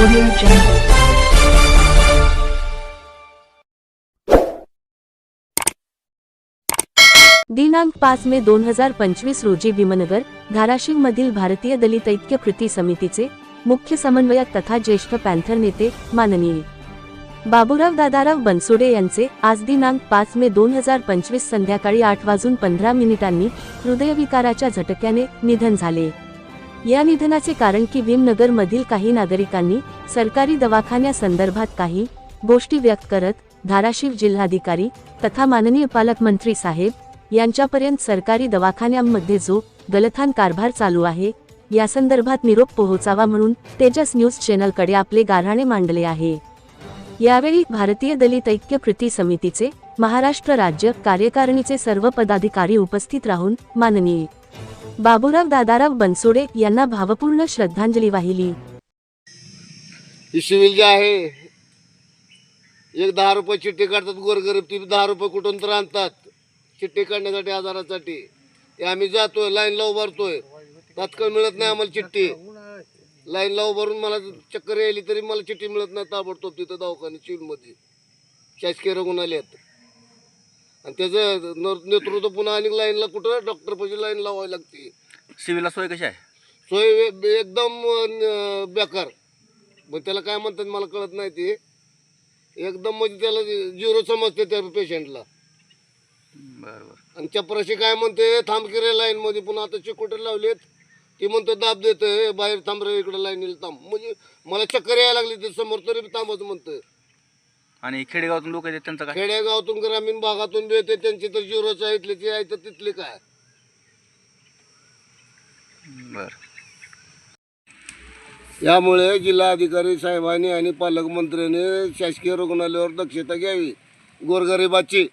Audio Jungle. दिनांक पाच मे दोन हजार पंचवीस रोजी भीमनगर धाराशिव मधील भारतीय दलित ऐक्य कृती समितीचे मुख्य समन्वयक तथा ज्येष्ठ पॅन्थर नेते माननीय बाबूराव दादाराव बनसोडे यांचे आज दिनांक पाच मे दोन हजार पंचवीस संध्याकाळी आठ वाजून पंधरा मिनिटांनी हृदयविकाराच्या झटक्याने निधन झाले या निधनाचे कारण की भीमनगर मधील काही नागरिकांनी सरकारी दवाखान्यासंदर्भात काही गोष्टी व्यक्त करत धाराशिव जिल्हाधिकारी तथा माननीय पालकमंत्री साहेब यांच्यापर्यंत सरकारी दवाखान्यांमध्ये जो गलथान कारभार चालू आहे या संदर्भात निरोप पोहोचावा म्हणून तेजस न्यूज चॅनलकडे आपले गाऱ्हाणे मांडले आहे. यावेळी भारतीय दलित ऐक्य कृती समितीचे महाराष्ट्र राज्य कार्यकारिणीचे सर्व पदाधिकारी उपस्थित राहून माननीय बाबूराव दादाराव बनसोडे यांना भावपूर्ण श्रद्धांजली वाहिली. ही सिव्हिल जी आहे एक दहा रुपये चिठ्ठी काढतात गोरगरीब ती दहा रुपये कुठून तर आणतात. चिठ्ठी काढण्यासाठी आजारासाठी ते आम्ही जातोय लाईनला उभारतोय. तात्काळ मिळत नाही आम्हाला चिठ्ठी. लाईनला उभारून मला चक्कर यायली तरी मला चिठ्ठी मिळत नाही ताबडतोब तिथं दवाखाने सिव्हिलमध्ये शासकीय रुग्णालयात. आणि त्याचं न- नेतृत्व पुन्हा आणि लाईनला कुठं? डॉक्टरपाशी लाईन लावावी लागते. सिव्हिलला सोय कशी आहे? सोय वे- एकदम अं, बेकार. मग त्याला काय म्हणतात मला कळत नाही ते. एकदम म्हणजे त्याला झिरो समजते त्या पेशंटला बरं बरं आणि चपराशी काय म्हणते थांब की रे लाईन मध्ये पुन्हा आता चिकोटर लावलेत. ती म्हणतो दाब देतोय बाहेर थांब रे इकडे लाईनीला थांब. म्हणजे मला चक्कर यायला लागली ते समोर तरी थांबच म्हणतोय आणि खेडेगावातून लोक येतात त्यांचं काय? खेडेगावातून ग्रामीण भागातून बी येते त्यांची तर आहे इथले ते आहे तर तिथले काय? बरं. यामुळे जिल्हाधिकारी साहेबांनी आणि पालकमंत्र्यांनी शासकीय रुग्णालयावर दक्षता घ्यावी. गोरगरिबाची